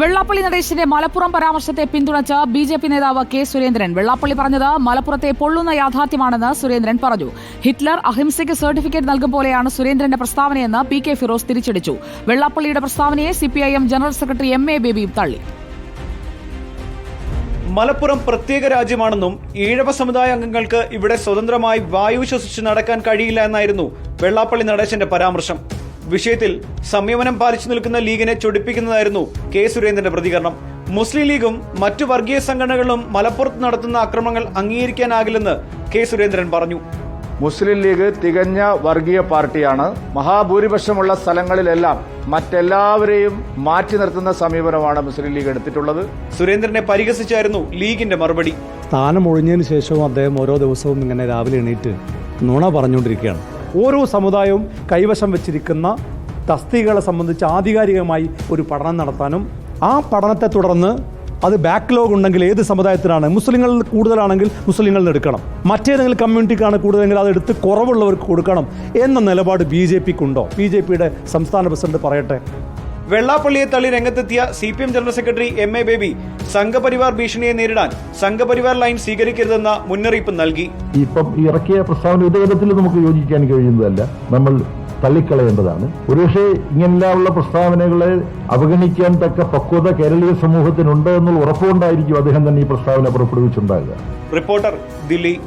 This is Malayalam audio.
വെള്ളാപ്പള്ളി നടേശന്റെ മലപ്പുറം പരാമർശത്തെ പിന്തുണച്ച ബി ജെ പി നേതാവ് കെ സുരേന്ദ്രൻ. വെള്ളാപ്പള്ളി പറഞ്ഞത് മലപ്പുറത്തെ പൊള്ളുന്ന യാഥാർത്ഥ്യമാണെന്ന് സുരേന്ദ്രൻ പറഞ്ഞു. ഹിറ്റ്ലർ അഹിംസയ്ക്ക് സർട്ടിഫിക്കറ്റ് നൽകും പോലെയാണ് സുരേന്ദ്രന്റെ പ്രസ്താവനയെന്ന് പി കെ ഫിറോസ് തിരിച്ചടിച്ചു. വെള്ളാപ്പള്ളിയുടെ പ്രസ്താവനയെ CPIM general secretary M A ബേബിയും തള്ളി. മലപ്പുറം പ്രത്യേക രാജ്യമാണെന്നും ഈഴവ സമുദായ അംഗങ്ങൾക്ക് ഇവിടെ സ്വതന്ത്രമായി വായു ശ്വസിച്ച് നടക്കാൻ കഴിയില്ല എന്നായിരുന്നു വെള്ളാപ്പള്ളി നടേശന്റെ പരാമർശം. വിഷയത്തിൽ സംയമനം പാലിച്ചു നിൽക്കുന്ന ലീഗിനെ ചൊടിപ്പിക്കുന്നതായിരുന്നു കെ സുരേന്ദ്രന്റെ പ്രതികരണം. മുസ്ലിം ലീഗും മറ്റു വർഗീയ സംഘടനകളും മലപ്പുറത്ത് നടത്തുന്ന ആക്രമണങ്ങൾ അംഗീകരിക്കാനാകില്ലെന്ന് കെ സുരേന്ദ്രൻ പറഞ്ഞു. മുസ്ലിം ലീഗ് തികഞ്ഞ വർഗീയ പാർട്ടിയാണ്. മഹാഭൂരിപക്ഷമുള്ള സ്ഥലങ്ങളിലെല്ലാം മറ്റെല്ലാവരെയും മാറ്റി നിർത്തുന്ന സമീപനമാണ് മുസ്ലിം ലീഗ് എടുത്തിട്ടുള്ളത്. സുരേന്ദ്രനെ പരിഹസിച്ചായിരുന്നു ലീഗിന്റെ മറുപടി. സ്ഥാനം ഒഴിഞ്ഞതിന് ശേഷവും അദ്ദേഹം ഓരോ ദിവസവും ഇങ്ങനെ രാവിലെ എണീറ്റ് നുണ പറഞ്ഞുകൊണ്ടിരിക്കുകയാണ്. ഓരോ സമുദായവും കൈവശം വച്ചിരിക്കുന്ന തസ്തികകളെ സംബന്ധിച്ച് ആധികാരികമായി ഒരു പഠനം നടത്താനും ആ പഠനത്തെ തുടർന്ന് അത് ബാക്ക്ലോഗ് ഉണ്ടെങ്കിൽ ഏത് സമുദായത്തിനാണ് മുസ്ലിങ്ങളിൽ കൂടുതലാണെങ്കിൽ മുസ്ലിങ്ങളിൽ എടുക്കണം. മറ്റേതെങ്കിലും കമ്മ്യൂണിറ്റിക്കാണ് കൂടുതലെങ്കിൽ അത് എടുത്ത് കുറവുള്ളവർക്ക് കൊടുക്കണം എന്ന നിലപാട് ബി ജെ പിക്കുണ്ടോ? ബി ജെ പിയുടെ സംസ്ഥാന പ്രസിഡന്റ് പറയട്ടെ. വെള്ളാപ്പള്ളിയെ തള്ളി രംഗത്തെത്തിയ C P M general secretary M A Baby Sangh Parivar ഭീഷണിയെ നേരിടാൻ സംഘപരിവാർ ലൈൻ സ്വീകരിക്കരുതെന്ന മുന്നറിയിപ്പ് നൽകി. ഇപ്പം ഇറക്കിയ പ്രസ്താവന ഒരു തരത്തിൽ നമുക്ക് യോജിക്കാൻ കഴിയുന്നതല്ല. നമ്മൾ തള്ളിക്കളയേണ്ടതാണ്. ഒരുപക്ഷെ ഇങ്ങനെയുള്ള പ്രസ്താവനകളെ അവഗണിക്കാൻ തക്ക പക്വത കേരളീയ സമൂഹത്തിനുണ്ട് എന്നുള്ള ഉറപ്പുകൊണ്ടായിരിക്കും അദ്ദേഹം തന്നെ ഈ പ്രസ്താവന പുറപ്പെടുവിച്ചുണ്ടാകുക റിപ്പോർട്ടർ ദില്ലി